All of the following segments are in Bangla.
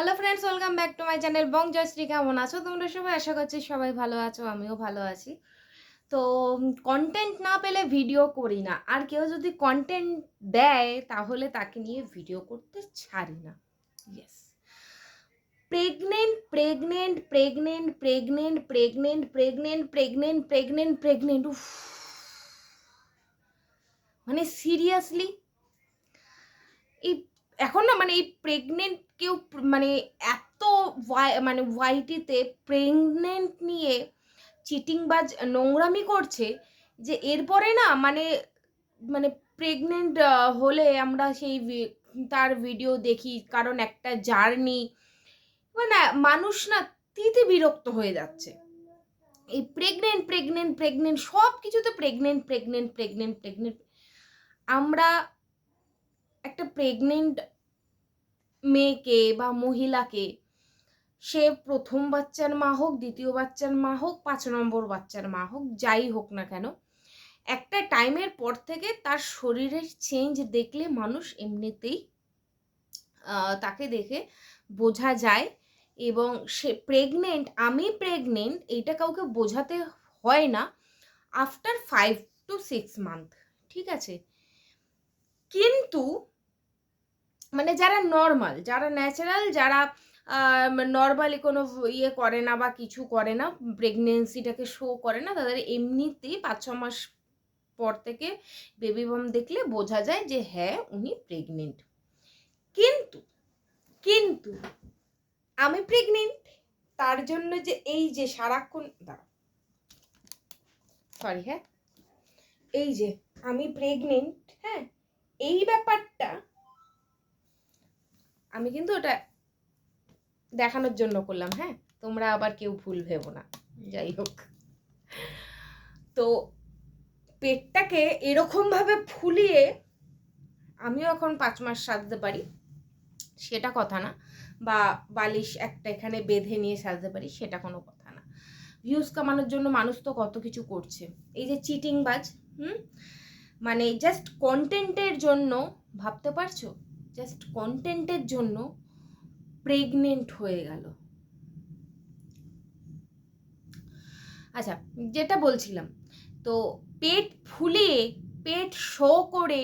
Hello friends welcome back to my channel Bong Joyshree কেমন আছো তোমরা সবাই? আশা করছি সবাই ভালো আছো, আমিও ভালো আছি। তো কন্টেন্ট না পেলে ভিডিও করি না। আর কেউ যদি কন্টেন্ট দেয়, তাহলে তাকে নিয়ে ভিডিও করতে ছাড়ি না। Yes pregnant pregnant pregnant pregnant pregnant pregnant pregnant pregnant pregnant উফ। মানে সিরিয়াসলি এই, এখন না মানে এই প্রেগনেন্ট কেউ মানে এত মানে ওয়াইটিতে প্রেগনেন্ট নিয়ে চিটিং চিটিংবাজ নোংরামি করছে যে এরপরে না মানে মানে প্রেগনেন্ট হলে আমরা সেই তার ভিডিও দেখি, কারণ একটা জার্নি মানে মানুষ না তিতে বিরক্ত হয়ে যাচ্ছে। এই প্রেগনেন্ট প্রেগনেন্ট প্রেগনেন্ট সব কিছুতে প্রেগনেন্ট প্রেগনেন্ট প্রেগনেন্ট প্রেগনেন্ট আমরা একটা প্রেগনেন্ট মেয়েকে বা মহিলাকে, সে প্রথম বাচ্চার মা হোক, দ্বিতীয় বাচ্চার মা হোক, পাঁচ নম্বর বাচ্চার মা হোক, যাই হোক না কেন, একটা টাইমের পর থেকে তার শরীরের চেঞ্জ দেখলে মানুষ এমনিতেই তাকে দেখে বোঝা যায় এবং সে প্রেগনেন্ট আমি প্রেগনেন্ট এইটা কাউকে বোঝাতে হয় না after five to six month ঠিক আছে? কিন্তু মানে যারা নর্মাল যারা ন্যাচারাল যারা নর্মালি কোনো ইয়ে করে না বা কিছু করে না প্রেগনেন্সিটাকে শো করে না, তাদের এমনিতেই পাঁচ ছ মাস পর থেকে বেবি বাম দেখলে বোঝা যায় যে হ্যাঁ উনি প্রেগনেন্ট কিন্তু কিন্তু আমি প্রেগনেন্ট তার জন্য যে এই যে সারাক্ষণ দাঁড়া সরি হ্যাঁ? এই যে আমি প্রেগনেন্ট হ্যাঁ? এই ব্যাপারটা আমি কিন্তু ওটা দেখানোর জন্য করলাম হ্যাঁ? তোমরা আবার কেউ ভুল ভেবো না। যাই হোক। তো পেটটাকে এরকমভাবে ফুলিয়ে আমিও এখন পাঁচ মাস সাজতে পারি, সেটা কথা না। বা বালিশ একটা এখানে বেঁধে নিয়ে সাজতে পারি, সেটা কোনো কথা না। ভিউজ কামানোর জন্য মানুষ তো কত কিছু করছে। এই যে চিটিং বাজ, হুম? মানে জাস্ট কন্টেন্টের জন্য, ভাবতে পারছ? জাস্ট কন্টেন্টের জন্য প্রেগনেন্ট হয়ে গেল। আচ্ছা যেটা বলছিলাম, তো পেট ফুলিয়ে পেট শো করে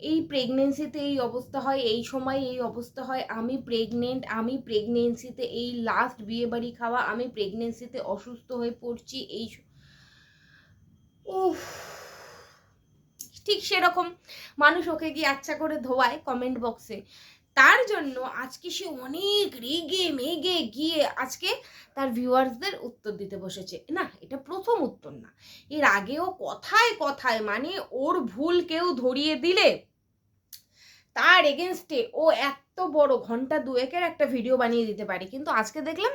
এই প্রেগনেন্সিতে এই অবস্থা হয়, এই সময় এই অবস্থা হয়, আমি প্রেগনেন্ট আমি প্রেগনেন্সিতে এই লাস্ট বিয়ে বাড়ি খাওয়া, আমি প্রেগনেন্সিতে অসুস্থ হয়ে পড়ছি, এই উফ। ঠিক সেরকম। মানুষ ওকে গিয়ে আচ্ছা করে ধোয়ায় কমেন্ট বক্সে তার জন্য আজকে সে অনেক রেগে মেগে গিয়ে আজকে তার ভিউয়ার্সদের উত্তর দিতে বসেছে। না, এটা প্রথম উত্তর না। এর আগেও কথায় কথায় মানে ওর ভুল কেউ ধরিয়ে দিলে তার এগেনস্টে ও এত বড় ঘণ্টা দুয়েকের একটা ভিডিও বানিয়ে দিতে পারে। কিন্তু আজকে দেখলাম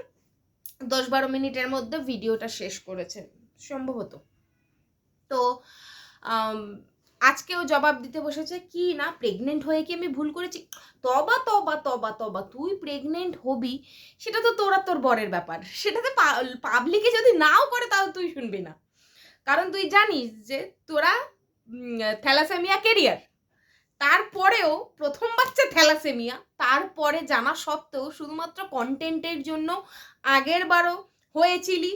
দশ বারো মিনিটের মধ্যে ভিডিওটা শেষ করেছে। সম্ভবত। তো আজকেও জবাব দিতে বসেছে, কি না প্রেগনেন্ট হয়ে কি আমি ভুল করেছি? তবা তবা তবা তবা, তুই প্রেগনেন্ট হবি, সেটা তো তোরা তোর বরের ব্যাপার। সেটাতে পাবলিকে যদি নাও করে, তাও তুই শুনবি না। কারণ তুই জানিস যে তোরা থ্যালাসেমিয়া কেরিয়ার তারপরেও প্রথম বাচ্চা থ্যালাসেমিয়া তারপরে জানা সত্ত্বেও শুধুমাত্র কন্টেন্টের জন্য আগের বারও হয়েছিলি,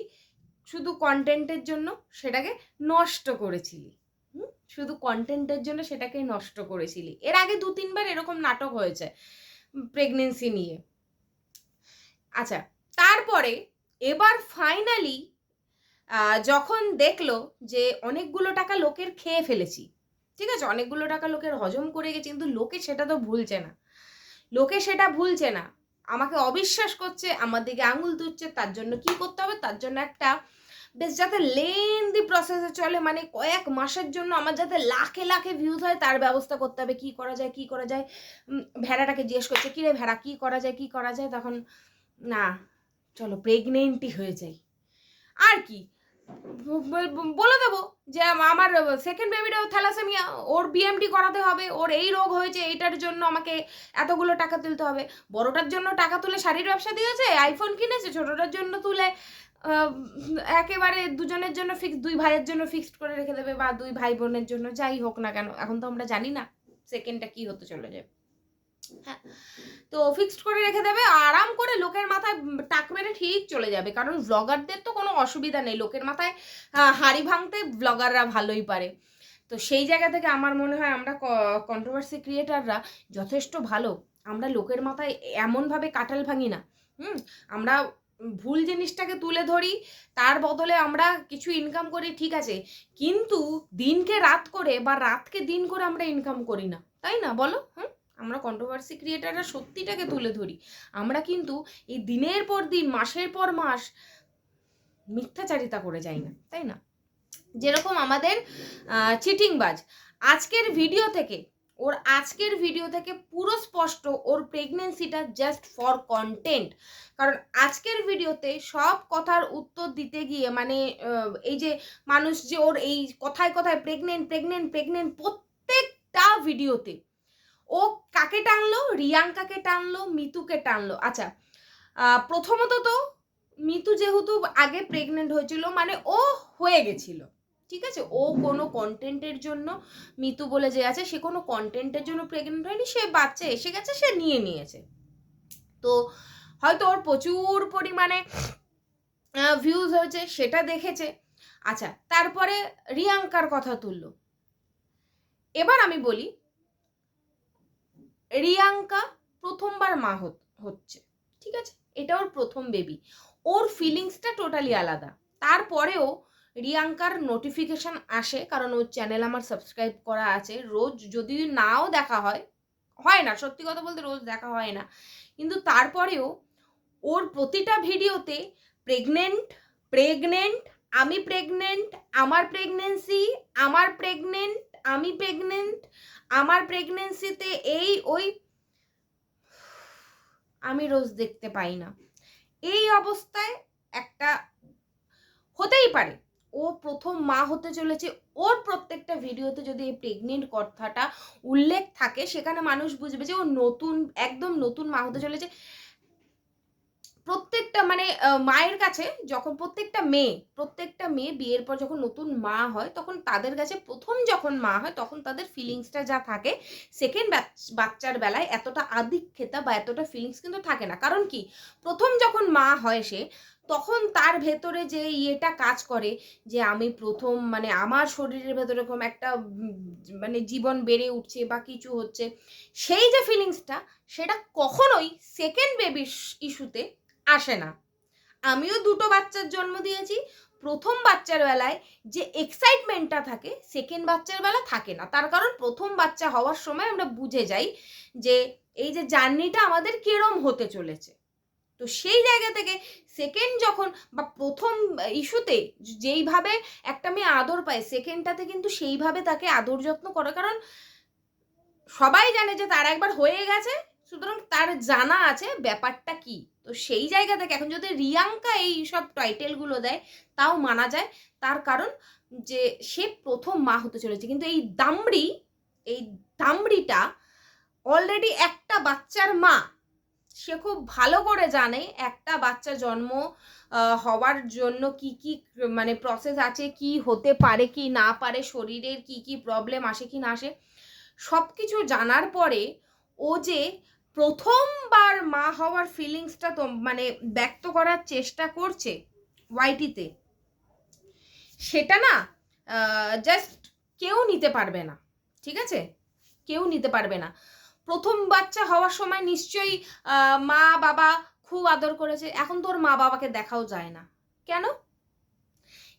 শুধু কন্টেন্টের জন্য সেটাকে নষ্ট করেছিলি? শুধু কন্টেন্টের জন্য সেটাকে নষ্ট করেছিলি। এর আগে দু তিনবার এরকম নাটক হয়েছে প্রেগনেন্সি নিয়ে। আচ্ছা তারপরে এবার ফাইনালি যখন দেখল যে অনেকগুলো টাকা লোকের খেয়ে ফেলেছি, ঠিক আছে? অনেকগুলো টাকা লোকের হজম করে গেছে, কিন্তু লোকে সেটা তো ভুলছে না। লোকে সেটা ভুলছে না। আমাকে অবিশ্বাস করছে, আমার দিকে আঙুল তুলছে, তার জন্য কি করতে হবে? তার জন্য একটা বেশ যাতে লেন্দি প্রসেসে চলে মানে কয়েক মাসের জন্য আমার যাতে লাখে লাখে ভিউজ হয়, তার ব্যবস্থা করতে হবে, কি করা যায়, কি করা যায়। ভেড়াটাকে জিজ্ঞেস করছে, কিরে ভেড়া, কি করা যায়, কি করা যায়? তখন, না, চলো প্রেগনেন্টই হয়ে যাই। আর কি? বলে দেবো যে আমার সেকেন্ড বেবিটাও থ্যালাসেমিয়া ওর বিএমডি করাতে হবে, ওর এই রোগ হয়েছে, এইটার জন্য আমাকে এতগুলো টাকা তুলতে হবে। বড়টার জন্য টাকা তুলে শাড়ির ব্যবসা দিয়েছে আইফোন কিনেছে, ছোটোটার জন্য তুলে একেবারে দুজনের জন্য ফিক্স দুই ভাইয়ের জন্য ফিক্সড করে রেখে দেবে বা দুই ভাই বোনের জন্য, যাই হোক না কেন, এখন তো আমরা জানি না সেকেন্ডটা কি হতে চলে যায় হ্যাঁ তো ফিক্সড করে রেখে দেবে, আরাম করে লোকের মাথায় টাক মেরে ঠিক চলে যাবে, কারণ ব্লগারদের তো কোনো অসুবিধা নেই, লোকের মাথায় হাঁড়ি ভাঙতে ব্লগাররা ভালোই পারে। তো সেই জায়গা থেকে আমার মনে হয় আমরা কন্ট্রোভার্সি ক্রিয়েটাররা যথেষ্ট ভালো, আমরা লোকের মাথায় এমনভাবে কাটাল ভাঙি না, হুম, আমরা ভুল জিনিসটাকে তুলে ধরি, তার বদলে আমরা কিছু ইনকাম করি, ঠিক আছে। কিন্তু দিনকে রাত করে বা রাতকে দিন করে আমরা ইনকাম করি না, তাই না? বলো, হুম? আমরা কন্ট্রোভার্সি ক্রিয়েটাররা সত্যিটাকে তুলে ধরি। আমরা কিন্তু এই দিনের পর দিন, মাসের পর মাস মিথ্যাচারিতা করে যাই না, তাই না? যেরকম আমাদের চিটিংবাজ আজকের ভিডিও থেকে ওর আজকের ভিডিও থেকে পুরো স্পষ্ট ওর প্রেগনেন্সিটা জাস্ট ফর কন্টেন্ট কারণ আজকের ভিডিওতে সব কথার উত্তর দিতে গিয়ে মানে এই যে মানুষ যে ওর এই কথায় কথায় প্রেগনেন্ট প্রেগনেন্ট প্রেগনেন্ট প্রত্যেকটা ভিডিওতে ও কাকে টানলো? রিয়াঙ্কাকে টানলো? মিতুকে টানলো? আচ্ছা প্রথমত তো মিতু যেহেতু আগে প্রেগনেন্ট হয়েছিল মানে ও হয়ে গেছিল। ঠিক আছে? ও কোনো কন্টেন্টের জন্য মিতু বলে যে আছে, সে কোনো কন্টেন্টের জন্য প্রেগনেন্ট হয়নি, সে বাচ্চা এসে গেছে, সে নিয়ে নিয়েছে। তো হয়তো ওর প্রচুর পরিমাণে ভিউজ হয়েছে, সেটা দেখেছে। আচ্ছা তারপরে রিয়াঙ্কার কথা তুললো। এবার আমি বলি, রিয়াঙ্কা প্রথমবার মা হচ্ছে, ঠিক আছে? এটা ওর প্রথম বেবি ওর ফিলিংসটা টোটালি আলাদা। তারপরেও রিয়াঙ্কার নোটিফিকেশন আসে, কারণ ওর চ্যানেল আমার সাবস্ক্রাইব করা আছে। রোজ যদি নাও দেখা হয় হয় না, সত্যি কথা বলতে রোজ দেখা হয় না। কিন্তু তারপরেও ওর প্রতিটা ভিডিওতে প্রেগনেন্ট প্রেগনেন্ট আমি প্রেগনেন্ট আমার প্রেগনেন্সি আমার প্রেগনেন্ট আমি প্রেগনেন্ট আমার প্রেগনেন্সিতে এই ওই আমি রোজ দেখতে পাই না। এই অবস্থায় একটা হতেই পারে। ও প্রথম মা হতে চলেছে, ওর প্রত্যেকটা ভিডিওতে যদি এই প্রেগনেন্ট কথাটা উল্লেখ থাকে, সেখানে মানুষ বুঝবে যে ও নতুন, একদম নতুন মা হতে চলেছে। প্রত্যেকটা মানে মায়ের কাছে যখন প্রত্যেকটা মেয়ে প্রত্যেকটা মেয়ে বিয়ের পর যখন নতুন মা হয়, তখন তাদের কাছে প্রথম যখন মা হয়, তখন তাদের ফিলিংসটা যা থাকে সেকেন্ড বাচ্চার বেলায় এতটা আধিক্যতা বা এতটা ফিলিংস কিন্তু থাকে না। কারণ কি? প্রথম যখন মা হয় সে তখন তার ভেতরে যে ইয়েটা কাজ করে, যে আমি প্রথম মানে আমার শরীরের ভেতরে এরকম একটা মানে জীবন বেড়ে উঠছে বা কিছু হচ্ছে, সেই যে ফিলিংসটা সেটা কখনোই সেকেন্ড বেবির ইস্যুতে আসে না। আমিও দুটো বাচ্চার জন্ম দিয়েছি, প্রথম বাচ্চার বেলায় যে এক্সাইটমেন্টটা থাকে সেকেন্ড বাচ্চার বেলা থাকে না। তার কারণ প্রথম বাচ্চা হওয়ার সময় আমরা বুঝে যাই যে, এই যে জার্নিটা আমাদের কিরম হতে চলেছে। তো সেই জায়গা থেকে সেকেন্ড যখন বা প্রথম ইস্যুতে যেইভাবে একটা মেয়ে আদর পায় সেকেন্ডটাতে কিন্তু সেইভাবে তাকে আদর যত্ন করে। কারণ সবাই জানে যে তার একবার হয়ে গেছে, সুতরাং তার জানা আছে ব্যাপারটা কি। তো সেই জায়গা থেকে এখন যদি রিয়াঙ্কা এই সব টাইটেলগুলো দেয়, তাও মানা যায়। তার কারণ যে সে প্রথম মা হতে চলেছে। কিন্তু এই দামড়ি, এই দামড়িটা অলরেডি একটা বাচ্চার মা। সে খুব ভালো করে জানে একটা বাচ্চা জন্ম হওয়ার জন্য কি কি মানে প্রসেস আছে, কি হতে পারে, কি না পারে, শরীরের কি কি প্রবলেম আসে, কি না আসে সব কিছু জানার পরে ও যে প্রথমবার মা হওয়ার ফিলিংসটা তো মানে ব্যক্ত করার চেষ্টা করছে ওয়াইটিতে সেটা না জাস্ট কেউ নিতে পারবে না, ঠিক আছে? কেউ নিতে পারবে না। প্রথম বাচ্চা হওয়ার সময় নিশ্চয়ই মা, বাবা খুব আদর করেছে। এখন তোর মা বাবাকে দেখাও যায় না। কেন?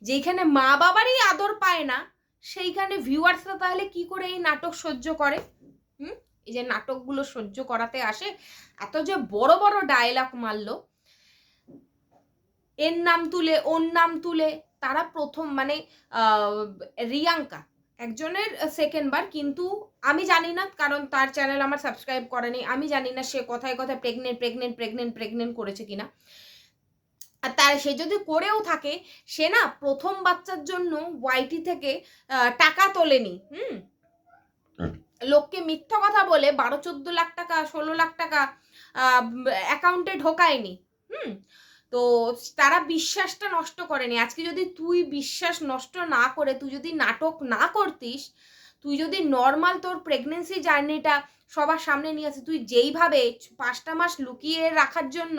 যেখানে মা বাবারই আদর পায় না, সেইখানে ভিউয়ার্সরা তাহলে কি করে এই নাটক সহ্য করে? হুম? এই যে নাটকগুলো সহ্য করাতে আসে, এত যে বড় বড় ডায়লগ মারলো। এর নাম তুলে, ওর নাম তুলে, তারা প্রথম মানে রিয়াঙ্কা একজনের সেকেন্ড বার কিন্তু আমি জানি না কারণ তার চ্যানেল আমার সাবস্ক্রাইব করেনি। আমি জানি না সে কথায় কথায় প্রেগনেন্ট প্রেগনেন্ট প্রেগনেন্ট প্রেগনেন্ট করেছে কিনা। আর তার সে যদি করেও থাকে সে না প্রথম বাচ্চার জন্য ওয়াইটি থেকে টাকা তোলেনি হুম? লোককে মিথ্যা কথা বলে বারো চোদ্দ লাখ টাকা ষোলো লাখ টাকা অ্যাকাউন্টে ঢোকায়নি হুম? তো তারা বিশ্বাসটা নষ্ট করেনি। আজকে যদি তুই বিশ্বাস নষ্ট না করে, তুই যদি নাটক না করতিস, তুই যদি নর্মাল তোর প্রেগনেন্সি জার্নিটা সবার সামনে নিয়ে আসে তুই যেইভাবে পাঁচটা মাস লুকিয়ে রাখার জন্য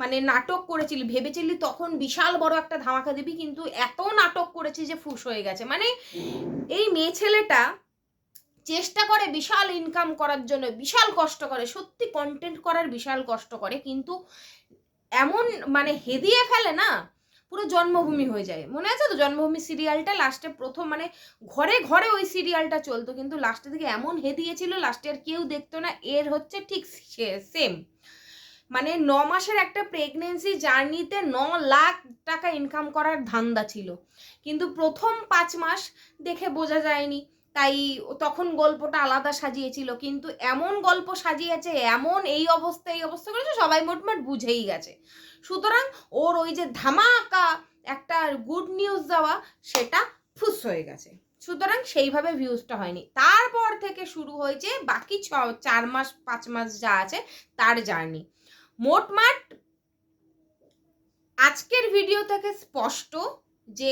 মানে নাটক করেছিলি, ভেবেছিলি তখন বিশাল বড় একটা ধামাকা দিবি, কিন্তু এত নাটক করেছি যে ফুস হয়ে গেছে। মানে এই মেয়ে ছেলেটা চেষ্টা করে বিশাল ইনকাম করার জন্য, বিশাল কষ্ট করে, সত্যি কন্টেন্ট করার বিশাল কষ্ট করে, কিন্তু এমন মানে হেদিয়ে ফেলে না, পুরো জন্মভূমি হয়ে যায়। মনে আছে তো? জন্মভূমি সিরিয়ালটা লাস্টে প্রথম মানে ঘরে ঘরে ওই সিরিয়ালটা চলতো, কিন্তু লাস্টে থেকে এমন হেদিয়েছিল লাস্টে আর কেউ দেখতো না। এর হচ্ছে ঠিক সেম মানে ন মাসের একটা প্রেগনেন্সি জার্নিতে ন লাখ টাকা ইনকাম করার ধান্দা ছিল। কিন্তু প্রথম পাঁচ মাস দেখে বোঝা যায়নি। তাই তখন গল্পটা আলাদা সাজিয়েছিল। কিন্তু এমন গল্প সাজিয়েছে, এমন এই অবস্থা এই অবস্থা করেছে, সবাই মোটমাট বুঝেই গেছে। সুতরাং ওর ওই যে ধামাকা একটা গুড নিউজ দেওয়া, সেটা ফুস হয়ে গেছে। সুতরাং সেইভাবে ভিউজটা হয়নি। তারপর থেকে শুরু হয়েছে বাকি ছ, চার মাস, পাঁচ মাস যা আছে, তার জার্নি। মোটমাট আজকের ভিডিও থেকে স্পষ্ট যে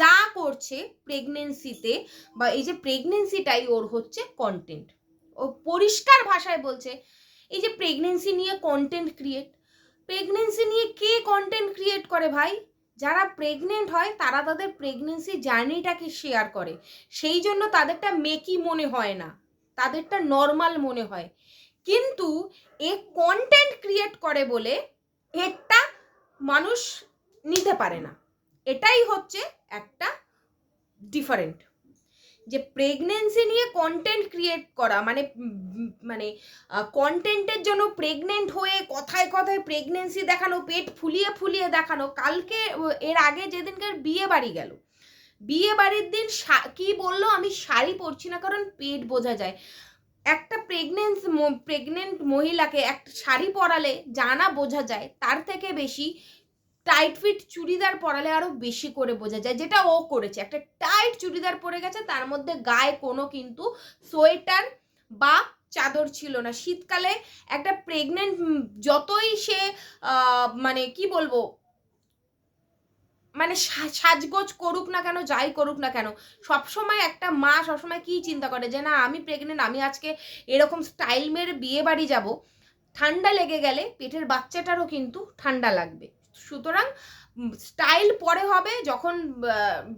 যা করছে প্রেগনেন্সিতে বা এই যে প্রেগনেন্সিটাই ওর হচ্ছে কন্টেন্ট ও পরিষ্কার ভাষায় বলছে, এই যে প্রেগনেন্সি নিয়ে কন্টেন্ট ক্রিয়েট প্রেগনেন্সি নিয়ে কে কন্টেন্ট ক্রিয়েট করে ভাই? যারা প্রেগনেন্ট হয়, তারা তাদের প্রেগনেন্সি জার্নিটাকে শেয়ার করে। সেই জন্য তাদেরটা মেকি মনে হয় না, তাদেরটা নর্মাল মনে হয়। কিন্তু এ কন্টেন্ট ক্রিয়েট করে বলে, একটা মানুষ নিতে পারে না। এটাই হচ্ছে একটা ডিফারেন্ট যে প্রেগনেন্সি নিয়ে কন্টেন্ট ক্রিয়েট করা মানে মানে কন্টেন্টের জন্য প্রেগনেন্ট হয়ে কথায় কথায় প্রেগনেন্সি দেখানো, পেট ফুলিয়ে ফুলিয়ে দেখানো, কালকে, এর আগে যেদিনকার বিয়ে বাড়ি গেল, বিয়ে বাড়ির দিন কি বলল আমি শাড়ি পরছি না, কারণ পেট বোঝা যায়। একটা প্রেগনেন্স প্রেগনেন্ট মহিলাকে একটা শাড়ি পরালে জানা বোঝা যায়, তার থেকে বেশি টাইট ফিট চুড়িদার পরালে আরও বেশি করে বোঝা যায়, যেটা ও করেছে। একটা টাইট চুড়িদার পরে গেছে, তার মধ্যে গায়ে কোনো কিন্তু সোয়েটার বা চাদর ছিল না। শীতকালে একটা প্রেগনেন্ট যতই সে মানে কি বলব মানে সাজগোজ করুক না কেন, যাই করুক না কেন, সবসময় একটা মা সবসময় কি চিন্তা করে যে, না, আমি প্রেগনেন্ট আমি আজকে এরকম স্টাইল মেরে বিয়ে বাড়ি যাব। ঠান্ডা লেগে গেলে পেটের বাচ্চাটারও কিন্তু ঠান্ডা লাগবে। সুতরাং স্টাইল পরে হবে, যখন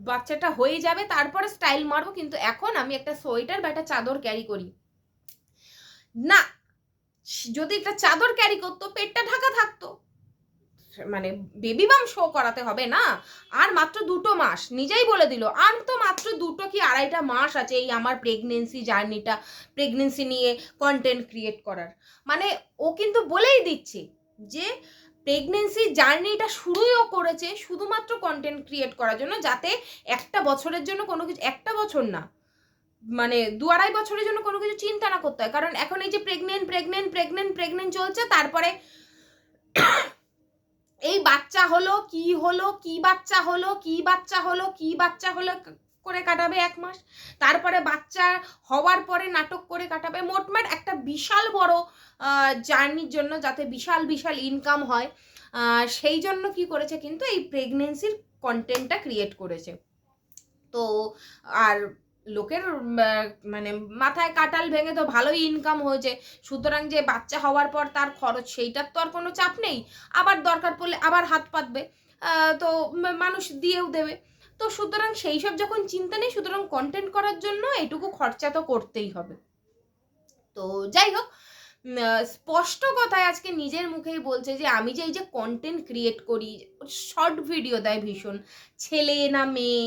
বাচ্চাটা হয়ে যাবে, তারপরে স্টাইল মারবো, কিন্তু এখন আমি একটা সোয়েটার বা একটা চাদর ক্যারি করি। না, যদি একটা চাদর ক্যারি করতো, পেটটা ঢাকা থাকতো। মানে বেবি বাম শো করাতে হবে না। আর মাত্র দুটো মাস, নিজেই বলে দিল, আর তো মাত্র দুটো কি আড়াইটা মাস আছে এই আমার প্রেগনেন্সি জার্নিটা প্রেগনেন্সি নিয়ে কন্টেন্ট ক্রিয়েট করার? মানে ও কিন্তু বলেই দিচ্ছে যে প্রেগনেন্সি জার্নিটা শুরুই ও করেছে শুধুমাত্র কন্টেন্ট ক্রিয়েট করার জন্য, যাতে একটা বছরের জন্য কোনো কিছু, একটা বছর না মানে দু আড়াই বছরের জন্য কোনো কিছু চিন্তা না করতে হয়। কারণ এখন এই যে প্রেগনেন্ট প্রেগনেন্ট প্রেগনেন্ট প্রেগনেন্ট চলছে, তারপরে এই বাচ্চা হলো, কি হলো, কি বাচ্চা হলো, কি বাচ্চা হলো, কি বাচ্চা হলো করে কাটাবে এক মাস। তারপরে বাচ্চা হওয়ার পরে নাটক করে কাটাবে। মোটমাট একটা বিশাল বড় জার্নির জন্য যাতে বিশাল বিশাল ইনকাম হয়। সেই জন্য কি করেছে কিন্তু এই প্রেগনেন্সির কন্টেন্টটা ক্রিয়েট করেছে। তো আর লোকের মানে মাথায় কাটাল ভেঙে তো ভালোই ইনকাম হয়েছে। সুতরাং যে বাচ্চা হওয়ার পর তার খরচ, সেইটার তো আর কোনো চাপ নেই। আবার দরকার পড়লে আবার হাত পাতবে। তো মানুষ দিয়েও দেবে। তো সুতরাং সেই সব যখন চিন্তা নেই, সুতরাং কন্টেন্ট করার জন্য এটুকু খরচা তো করতেই হবে। তো যাই হোক স্পষ্ট কথায় আজকে নিজের মুখেই বলছে যে, আমি যে এই যে কন্টেন্ট ক্রিয়েট করি শর্ট ভিডিও দেয় ভীষণ, ছেলে না মেয়ে,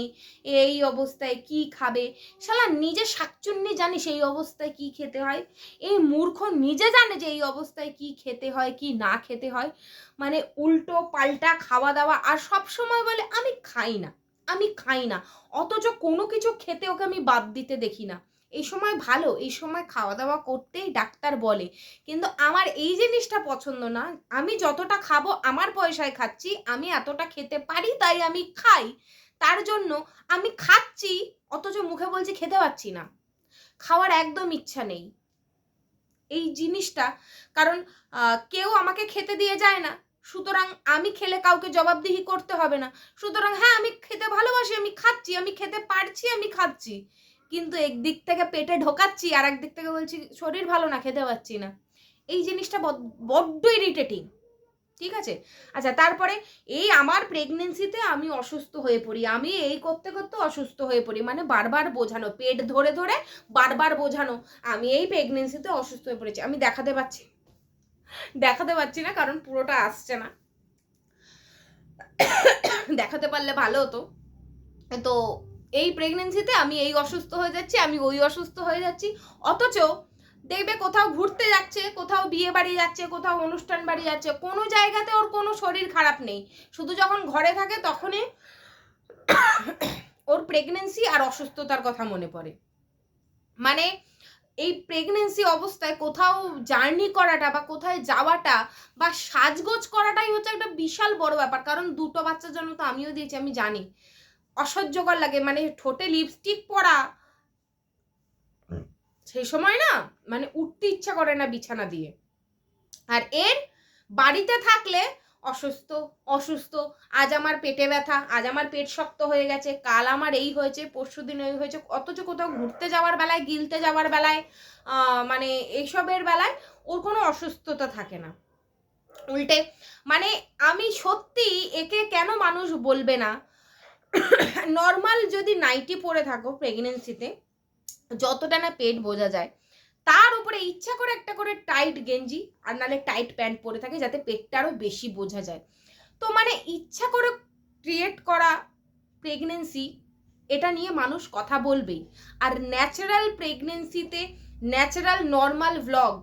এই অবস্থায় কি খাবে? শালা নিজে শাকচুন্নি জানি সেই অবস্থায় কি খেতে হয়? এই মূর্খ নিজে জানে যে এই অবস্থায় কি খেতে হয়, কি না খেতে হয়? মানে উল্টো পাল্টা খাওয়া দাওয়া, আর সব সময় বলে, আমি খাই না। আমি খাই না। অথচ কোনো কিছু খেতে ওকে আমি বাদ দিতে দেখি না। এই সময় ভালো এই সময় খাওয়া দাওয়া করতেই ডাক্তার বলে। কিন্তু আমার এই জিনিসটা পছন্দ না। আমি যতটা খাব, আমার পয়সায় খাচ্ছি, আমি এতটা খেতে পারি, তাই আমি খাই। তার জন্য আমি খাচ্ছি, অথচ মুখে বলছি খেতে পাচ্ছি না। খাওয়ার একদম ইচ্ছা নেই। এই জিনিসটা, কারণ কেউ আমাকে খেতে দিয়ে যায় না। সুতরাং আমি খেলে কাউকে জবাবদিহি করতে হবে না। সুতরাং হ্যাঁ আমি খেতে ভালোবাসি, আমি খাচ্ছি, আমি খেতে পারছি, আমি খাচ্ছি। কিন্তু একদিক থেকে পেটে ঢোকাচ্ছি আর একদিক থেকে বলছি, শরীর ভালো না, খেতে পাচ্ছি না। এই জিনিসটা বড- বড্ড ইরিটেটিং ঠিক আছে? আচ্ছা তারপরে এই আমার প্রেগনেন্সিতে আমি অসুস্থ হয়ে পড়ি, আমি এই করতে করতে অসুস্থ হয়ে পড়ি। মানে বারবার বোঝানো, পেট ধরে ধরে বারবার বোঝানো, আমি এই প্রেগনেন্সিতে অসুস্থ হয়ে পড়েছি, আমি দেখাতে পাচ্ছি। দেখাতে পারছি না, কারণ পুরোটা আসছে না। দেখাতে পারলে ভালো হতো। তো এই প্রেগনেন্সিতে আমি এই অসুস্থ হয়ে যাচ্ছি, আমি ওই অসুস্থ হয়ে যাচ্ছি। অথচ দেখবে কোথাও ঘুরতে যাচ্ছে, কোথাও বিয়ে বাড়ি যাচ্ছে, কোথাও অনুষ্ঠান বাড়ি যাচ্ছে, কোনো জায়গাতে ওর কোনো শরীর খারাপ নেই। শুধু যখন ঘরে থাকে তখনই ওর প্রেগনেন্সি আর অসুস্থতার কথা মনে পড়ে। মানে এই প্রেগনেন্সি অবস্থায় কোথাও জার্নি করাটা বা কোথায় যাওয়াটা বা সাজগোজ করাটাই হচ্ছে একটা বিশাল বড় ব্যাপার। কারণ দুটো বাচ্চার জন্য তো আমিও দিয়েছি, আমি জানি। অসহ্যকর লাগে মানে ঠোঁটে লিপস্টিক পরা। সেই সময় না মানে উঠতে ইচ্ছা করে না বিছানা দিয়ে। আর এর বাড়িতে থাকলে অসুস্থ অসুস্থ, আজ আমার পেটে ব্যথা, আজ আমার পেট শক্ত হয়ে গেছে, কাল আমার এই হয়েছে, পরশু দিন ওই হয়েছে, অথচ কোথাও ঘুরতে যাওয়ার বেলায়, গিলতে যাওয়ার বেলায় মানে এইসবের বেলায় ওর কোনো অসুস্থতা থাকে না। উল্টে মানে আমি সত্যি একে কেন মানুষ বলবে না? নর্মাল যদি নাইটি পরে থাকো প্রেগনেন্সিতে যতটা না পেট বোঝা যায় তার উপরে ইচ্ছা করে একটা করে টাইট গেঞ্জি আর নাহলে টাইট প্যান্ট পরে থাকে যাতে পেটটা আরও বেশি বোঝা যায়। তো মানে ইচ্ছা করে ক্রিয়েট করা প্রেগনেন্সি এটা নিয়ে মানুষ কথা বলবেই। আর ন্যাচারাল প্রেগনেন্সিতে ন্যাচারাল নর্মাল ভ্লগ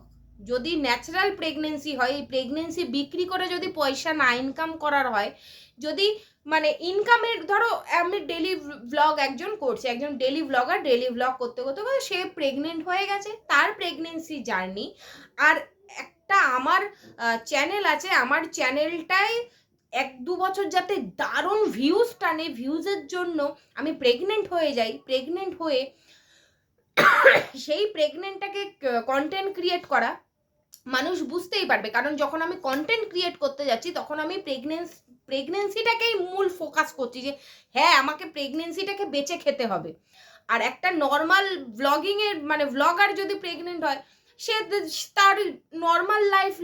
যদি ন্যাচারাল প্রেগনেন্সি হয়, এই প্রেগনেন্সি বিক্রি করে যদি পয়সা না ইনকাম করার হয়, যদি মানে ইনকামের ধরো আমি ডেলি ব্লগ একজন করছে, একজন ডেলি ব্লগার ডেলি ব্লগ করতে করতে সে প্রেগনেন্ট হয়ে গেছে, তার প্রেগনেন্সি জার্নি আর একটা আমার চ্যানেল আছে, আমার চ্যানেলটায় এক দু বছর যাতে দারুণ ভিউজ টানে ভিউজের জন্য আমি প্রেগনেন্ট হয়ে যাই প্রেগনেন্ট হয়ে সেই প্রেগনেন্টটাকে কন্টেন্ট ক্রিয়েট করা, মানুষ বুঝতেই পারবে, কারণ যখন আমি কন্টেন্ট ক্রিয়েট করতে যাচ্ছি, তখন আমি প্রেগনেন্স প্রেগনেন্সিটাকেই মূল ফোকাস করছি যে হ্যাঁ আমাকে প্রেগনেন্সিটাকে বেঁচে খেতে হবে। আর একটা নর্মাল ব্লগিংয়ের মানে ব্লগার যদি প্রেগনেন্ট হয়, সে তার নর্মাল লাইফ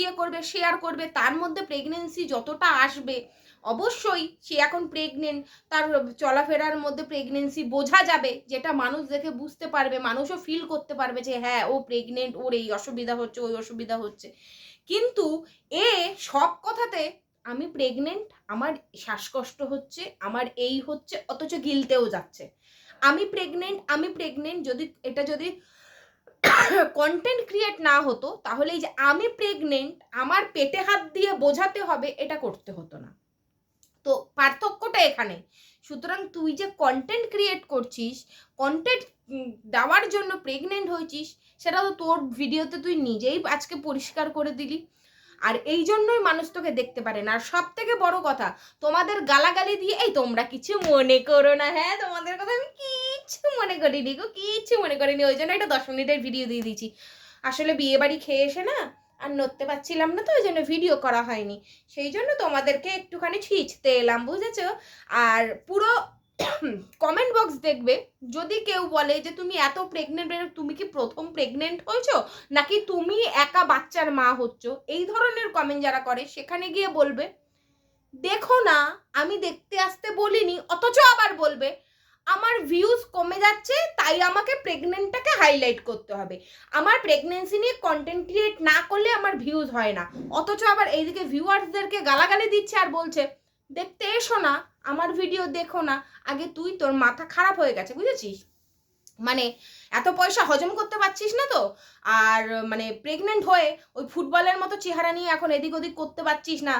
ইয়ে করবে শেয়ার করবে, তার মধ্যে প্রেগনেন্সি যতটা আসবে, অবশ্যই সে এখন প্রেগনেন্ট তার চলাফেরার মধ্যে প্রেগনেন্সি বোঝা যাবে, যেটা মানুষ দেখে বুঝতে পারবে, মানুষও ফিল করতে পারবে যে হ্যাঁ ও প্রেগনেন্ট ওর এই অসুবিধা হচ্ছে, ওই অসুবিধা হচ্ছে। কিন্তু এ সব কথাতে আমি প্রেগনেন্ট আমার শ্বাসকষ্ট হচ্ছে, আমার এই হচ্ছে, অথচ গিলতেও যাচ্ছে। আমি প্রেগনেন্ট আমি প্রেগনেন্ট যদি, এটা যদি কন্টেন্ট ক্রিয়েট না হতো, তাহলে এই যে আমি প্রেগনেন্ট আমার পেটে হাত দিয়ে বোঝাতে হবে, এটা করতে হতো না। তো পার্থক্যটা এখানে। সুতরাং তুই যে কন্টেন্ট ক্রিয়েট করছিস কন্টেন্ট দেওয়ার জন্য প্রেগনেন্ট হয়েছিস, সেটা তো তোর ভিডিওতে তুই নিজেই আজকে পরিষ্কার করে দিলি। আর এই জন্যই মানুষ তোকে দেখতে পারে না। আর সব থেকে বড় কথা, তোমাদের গালাগালি দিয়ে, এই তোমরা কিছু মনে করো না। হ্যাঁ তোমাদের কথা আমি কিচ্ছু মনে করিনি গো, কিচ্ছু মনে করিনি। ওই জন্য একটা দশ মিনিটের ভিডিও দিয়ে দিয়েছি। আসলে বিয়ে বাড়ি খেয়ে এসে না, আর নড়তে পারছিলাম না তো, ওই জন্য ভিডিও করা হয়নি। সেই জন্য তোমাদেরকে একটুখানি ছিঁচতে এলাম, বুঝেছ? আর পুরো কমেন্ট বক্স দেখবে, যদি কেউ বলে যে তুমি এত প্রেগনেন্ট তুমি কি প্রথম প্রেগনেন্ট হয়েছো? নাকি তুমি একা বাচ্চার মা হচ্ছ? এই ধরনের কমেন্ট যারা করে, সেখানে গিয়ে বলবে, দেখো না, আমি দেখতে আসতে বলিনি, অথচ আবার বলবে, আমার ভিউজ কমে যাচ্ছে, তাই আমাকে প্রেগনেন্টটাকে হাইলাইট করতে হবে। আমার প্রেগনেন্সি নিয়ে কন্টেন্ট ক্রিয়েট না করলে আমার ভিউজ হয় না। অথচ আবার এইদিকে ভিউয়ার্সদেরকে গালাগালি দিচ্ছে আর বলছে দেখতে এসো না, আমার ভিডিও দেখো না। আগে তুই, তোর মাথা খারাপ হয়ে গেছে, বুঝেছিস? মানে এত পয়সা হজম করতে পারছিস না তো? আর মানে প্রেগনেন্ট হয়ে ওই ফুটবলের মতো চেহারা নিয়ে এখন এদিক ওদিক করতে পারছিস না।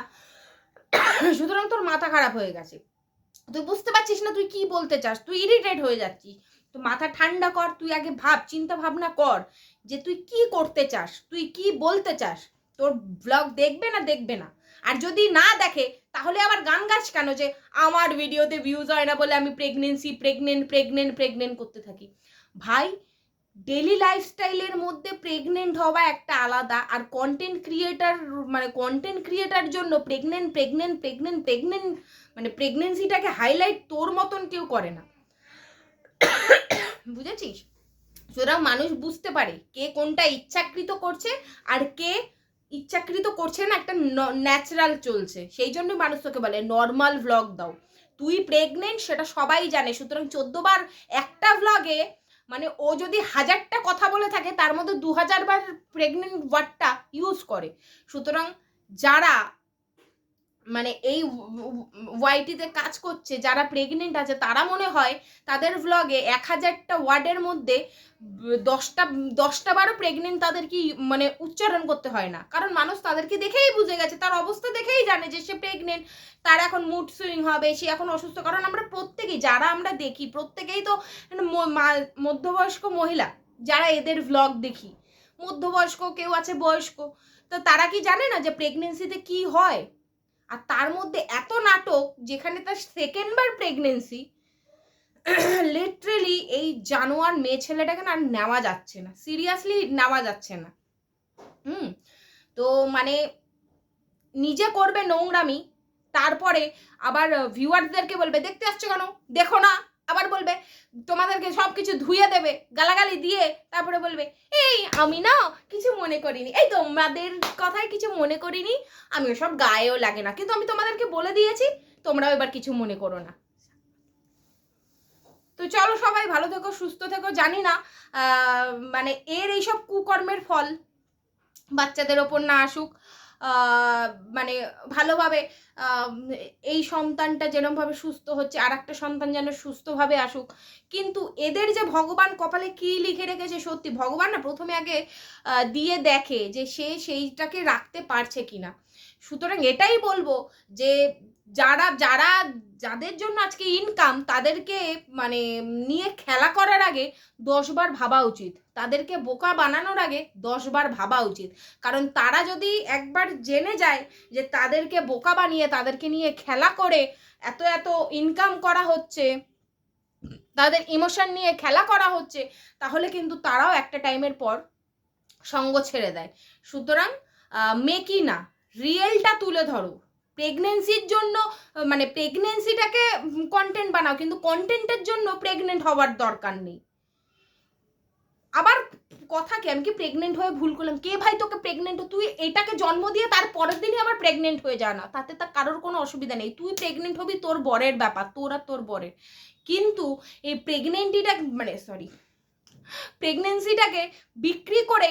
সুতরাং তোর মাথা খারাপ হয়ে গেছে। তুই বুঝতে পারছিস না তুই কি বলতে চাস? তুই ইরিটেট হয়ে যাচ্ছিস। তো মাথা ঠান্ডা কর, তুই আগে ভাব, চিন্তা ভাবনা কর যে তুই কি করতে চাস? তুই কি বলতে চাস? তোর ব্লগ দেখবে না দেখবে না। আর যদি না দেখে, তাহলে আবার গান গাছ কেন যে আমার ভিডিওতে ভিউজ হয় না বলে আমি প্রেগনেন্সি প্রেগনেন্ট প্রেগনেন্ট প্রেগনেন্ট করতে থাকি? ভাই ডেলি লাইফস্টাইলের মধ্যে প্রেগনেন্ট হওয়া একটা আলাদা, আর কন্টেন্ট ক্রিয়েটার মানে কন্টেন্ট ক্রিয়েটার জন্য প্রেগনেন্ট প্রেগনেন্ট প্রেগনেন্ট প্রেগনেন্ট মানে প্রেগনেন্সিটাকে হাইলাইট তোর মতন কেউ করে না। বুঝেছিস? সুতরাং মানুষ বুঝতে পারে কে কোনটা ইচ্ছাকৃত করছে আর কে ইচ্ছাকৃত করছে না, একটা ন্যাচারাল চলছে। সেই জন্যই মানুষ তোকে বলে নর্মাল ভ্লগ দাও। তুই প্রেগনেন্ট সেটা সবাই জানে। সুতরাং চোদ্দবার একটা ভ্লগে মানে ও যদি হাজারটা কথা বলে থাকে, তার মধ্যে দু হাজার বার প্রেগনেন্ট ওয়ার্ডটা ইউজ করে। সুতরাং যারা মানে এই ওয়াইটিতে কাজ করছে, যারা প্রেগনেন্ট আছে, তারা মনে হয় তাদের ভ্লগে এক হাজারটা ওয়ার্ডের মধ্যে দশটা দশটা বারও প্রেগনেন্ট তাদেরকে মানে উচ্চারণ করতে হয় না। কারণ মানুষ তাদেরকে দেখেই বুঝে গেছে, তার অবস্থা দেখেই জানে যে সে প্রেগনেন্ট তার এখন মুড সুইং হবে, সে এখন অসুস্থ। কারণ আমরা প্রত্যেকেই, যারা আমরা দেখি, প্রত্যেকেই তো মধ্যবয়স্ক মহিলা, যারা এদের ভ্লগ দেখি, মধ্যবয়স্ক, কেউ আছে বয়স্ক, তো তারা কি জানে না যে প্রেগনেন্সিতে কি হয়? আর তার মধ্যে এত নাটক যেখানে তার সেকেন্ড বার প্রেগনেন্সি লিটারেলি এই জানোয়ার মেয়ে ছেলেটাকে না আর নেওয়া যাচ্ছে না। সিরিয়াসলি নেওয়া যাচ্ছে না। হুম? তো মানে নিজে করবে নোংরামি, তারপরে আবার ভিউয়ারদেরকে বলবে, দেখতে আসছো কেন? দেখো না। আবার বলবে, তোমাদেরকে সব কিছু ধুয়ে দেবে, গালাগালি দিয়ে তারপরে বলবে, এই আমি না কিছু মনে করিনি, এই তোমাদের কথায় কিছু মনে করিনি, আমি ওসব গায়েও লাগে না, কিন্তু আমি তোমাদেরকে বলে দিয়েছি, তোমরাও এবার কিছু মনে করো না। তো চলো সবাই ভালো থেকো, সুস্থ থেকো, জানি না মানে এর এইসব কুকর্মের ফল বাচ্চাদের ওপর না আসুক। মানে ভালোভাবে এই সন্তানটা যেরমভাবে সুস্থ হচ্ছে আর একটা সন্তান যেন সুস্থভাবে আসুক। কিন্তু এদের যে ভগবান কপালে কি লিখে রেখেছে সত্যি? ভগবান না প্রথমে আগে দিয়ে দেখে যে সে সেইটাকে রাখতে পারছে কিনা। সুতরাং এটাই বলব যে যারা যারা যাদের জন্য আজকে ইনকাম তাদেরকে মানে নিয়ে খেলা করার আগে দশবার ভাবা উচিত। তাদেরকে বোকা বানানোর আগে দশবার ভাবা উচিত। কারণ তারা যদি একবার জেনে যায় যে তাদেরকে বোকা বানিয়ে, তাদেরকে নিয়ে খেলা করে এত এত ইনকাম করা হচ্ছে, তাদের ইমোশন নিয়ে খেলা করা হচ্ছে, তাহলে কিন্তু তারাও একটা টাইমের পর সঙ্গ ছেড়ে দেয়। সুতরাং মেকি না রিয়েলটা তুলে ধরো। প্রেগনেন্সির জন্য মানে প্রেগনেন্সিটাকে কন্টেন্ট বানাও, কিন্তু কন্টেন্টের জন্য প্রেগনেন্ট হওয়ার দরকার নেই। আবার কথা কি, আমি কি প্রেগনেন্ট হয়ে ভুল করলাম? কে ভাই তোকে প্রেগনেন্ট তুই এটাকে জন্ম দিয়ে তার পরের দিনই আবার প্রেগনেন্ট হয়ে যা না। তাতে তার কারোর কোনো অসুবিধা নেই। তুই প্রেগনেন্ট হবি, তোর বরের ব্যাপার, তোর আর তোর বরের। কিন্তু এই প্রেগনেন্টিটা মানে সরি প্রেগনেন্সিটাকে বিক্রি করে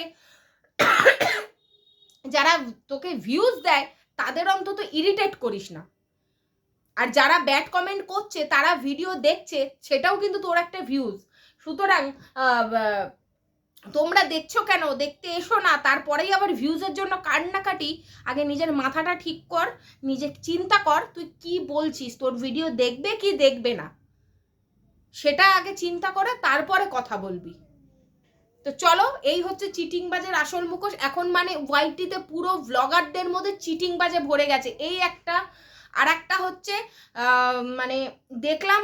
যারা তোকে ভিউজ দেয় তাদের অন্তত ইরিটেট করিস না। আর যারা ব্যাড কমেন্ট করছে, তারা ভিডিও দেখছে, সেটাও কিন্তু তোর একটা ভিউজ সুতরাং তোমরা দেখছ কেন? দেখতে এসো না। তারপরেই আবার ভিউজের জন্য কান্নাকাটি। আগে নিজের মাথাটা ঠিক কর নিজে চিন্তা কর, তুই কি বলছিস? তোর ভিডিও দেখবে কি দেখবে না? সেটা আগে চিন্তা করে, তারপরে কথা বলবি। তো চলো, এই হচ্ছে চিটিং বাজের আসল মুখোশ। এখন মানে ওয়াইটিতে পুরো ভ্লগারদের মধ্যে চিটিং বাজে ভরে গেছে। এই একটা আর একটা হচ্ছে মানে দেখলাম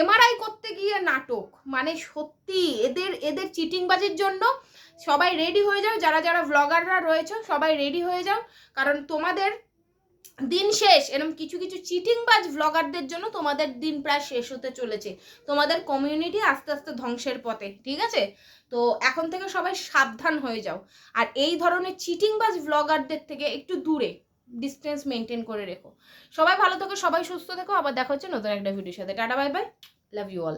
এমআরআই করতে গিয়ে নাটক। মানে সত্যি, এদের এদের চিটিংবাজির জন্য সবাই রেডি হয়ে যাও। যারা যারা ভ্লগাররা রয়েছে, সবাই রেডি হয়ে যাও। কারণ তোমাদের দিন শেষ এরকম কিছু কিছু চিটিংবাজ ভ্লগারদের জন্য তোমাদের দিন প্রায় শেষ হতে চলেছে। তোমাদের কমিউনিটি আস্তে আস্তে ধ্বংসের পথে, ঠিক আছে? তো এখন থেকে সবাই সাবধান হয়ে যাও। আর এই ধরনের চিটিংবাজ ভ্লগারদের থেকে একটু দূরে ডিস্টেন্স মেনটেন করে রেখো। সবাই ভালো থেকো, সবাই সুস্থ থেকো, আবার দেখা হচ্ছে নতুন একটা ভিডিওর সাথে। Tata bye bye love you all